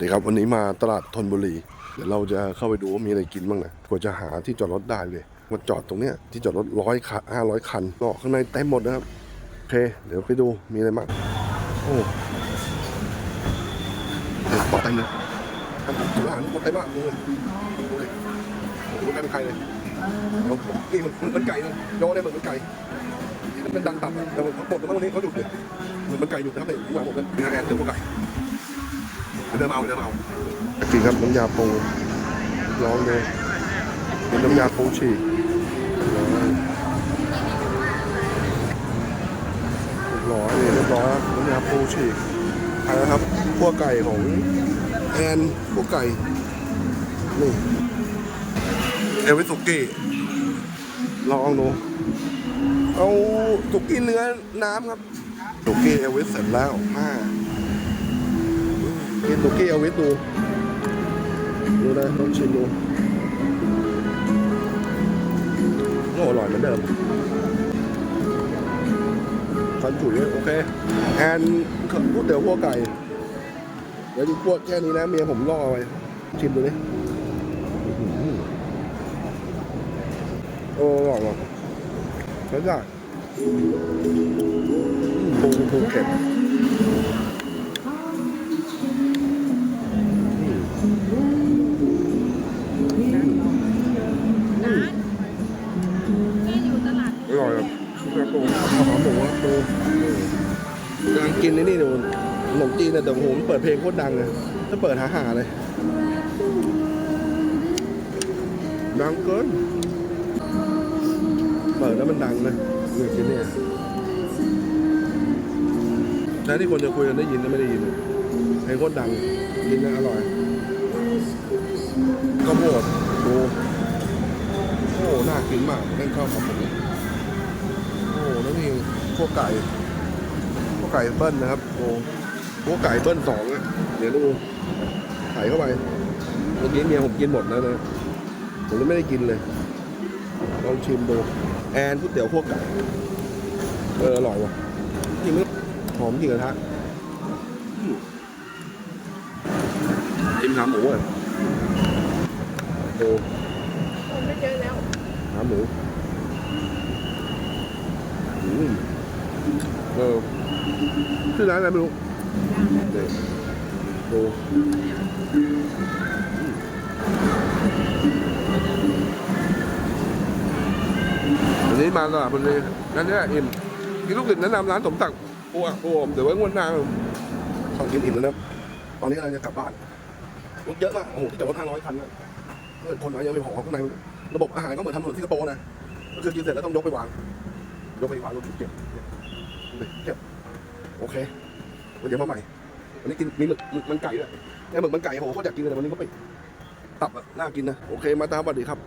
ดีครับวันนี้มาตลาดธนบุรี เดี๋ยวเราจะเข้าไปดูว่ามีอะไรกินบ้างนะกว่าจะหาที่จอดรถได้เลยมาจอดตรงเนี้ยที่จอดรถร้อยคันห้าร้อยคันก็ข้างในเต็มหมดนะครับโอเค เดี๋ยวไปดูมีอะไรบ้างโอ้เดี๋ยวปเต็มเลยทำถึงอาหารปอดเต็มมากดูเลยดูเลยโอ้โหไม่เป็นใครเลยเอานี่มันมันไก่เลยโยนได้เหมือนมันไก่มันดันตับแต่ว่าปลดแล้ววันนี้เขาหยุดเลยเหมือนมันไก่หยุดนะครับเนี่ยมาหมดเลยมีคะแนนเติมพวกไก่ เดิมเอาเดิมเอาจริงครับน้ำยาปูลองเลยเป็นน้ำยาปูฉีกร้อยเรียบร้อยน้ำยาปูฉีกไปแล้วครับพวกไก่ของแอนพวกไก่นี่เอวิสุกี้ลองดูเอาสุกี้เนื้อน้ำครับสุกี้เอวิสเสร็จแล้วห้า กินตุกี้เอาไว้ดู ดูนะลองชิมดูโอ้อร่อยเหมือนเดิมฟันจุ๋ยโอเคแอนพูดเดี๋ยวพวกไก่ เดี๋ยวดูพวกแค่นี้นะ เมียผมล่อไว้ชิมดูนี่โอ้อร่อยว่ะแล้วก็อืมปูปูเข็ด ปูกำลังกินไอ้นี่ดูขนมจีนเนี่ยแต่ผมเปิดเพลงโคตรดังเลยถ้าเปิดหาหาเลย ดังเกิน เปิดแล้วมันดังเลยเนี่ยกินเนี่ยแต่ที่คนจะคุยกันได้ยินนะไม่ได้ยินเพลงโคตรดังกินนะอร่อยก็โพดดูโอ้ น่ากินมากเล่นข้าวกับผมโอ้ แล้วนี่พวกไก่พวกไก่เบิ้ลนะครับโอ้พวกไก่เบิ้ลสองเดี๋ยวดูใส่เข้าไปเมื่อกี้เมียผมกินหมดแล้วนะผมยังไม่ได้กินเลยลองชิมดูแอนก๋วยเตี๋ยวพวกไก่เอออร่อยว่ะจริงไหมหอมจริงกระทะจิ้มขาหมูอะดูคนไม่เยอแล้วขาหมู อืมเออชื่อร้านอะไรไม่รู้เด็ดูวันนี้มาตลาดวันนี้นั่นเนี่ยอิ่มกินลูกศิษย์แนะนำร้านสมศักดิ์ปูอะปูผมเดี๋ยวไว้งวดหน้าขอกินอิ่มแล้วนะตอนนี้เราจะกลับบ้านรถเยอะมากโอ้โหที่จอดรถห้าร้อยคันนะเกิดคนมาเยอะไปหอข้างในระบบอาหารก็เหมือนทำถนนที่สิงคโปร์นะก็คือกินเสร็จแล้วต้องยกไปวางยกไปวางรถเก็บเก็บ โอเควันเดี๋ยวมาใหม่วันนี้กินมีหมึกหมึกมันไก่ด้วยไอหมึกมันไก่โหเขาอยากกินเลยแต่วันนี้ก็ไปตับอะน่ากินนะ โอเค มาตามสวัสดีครับ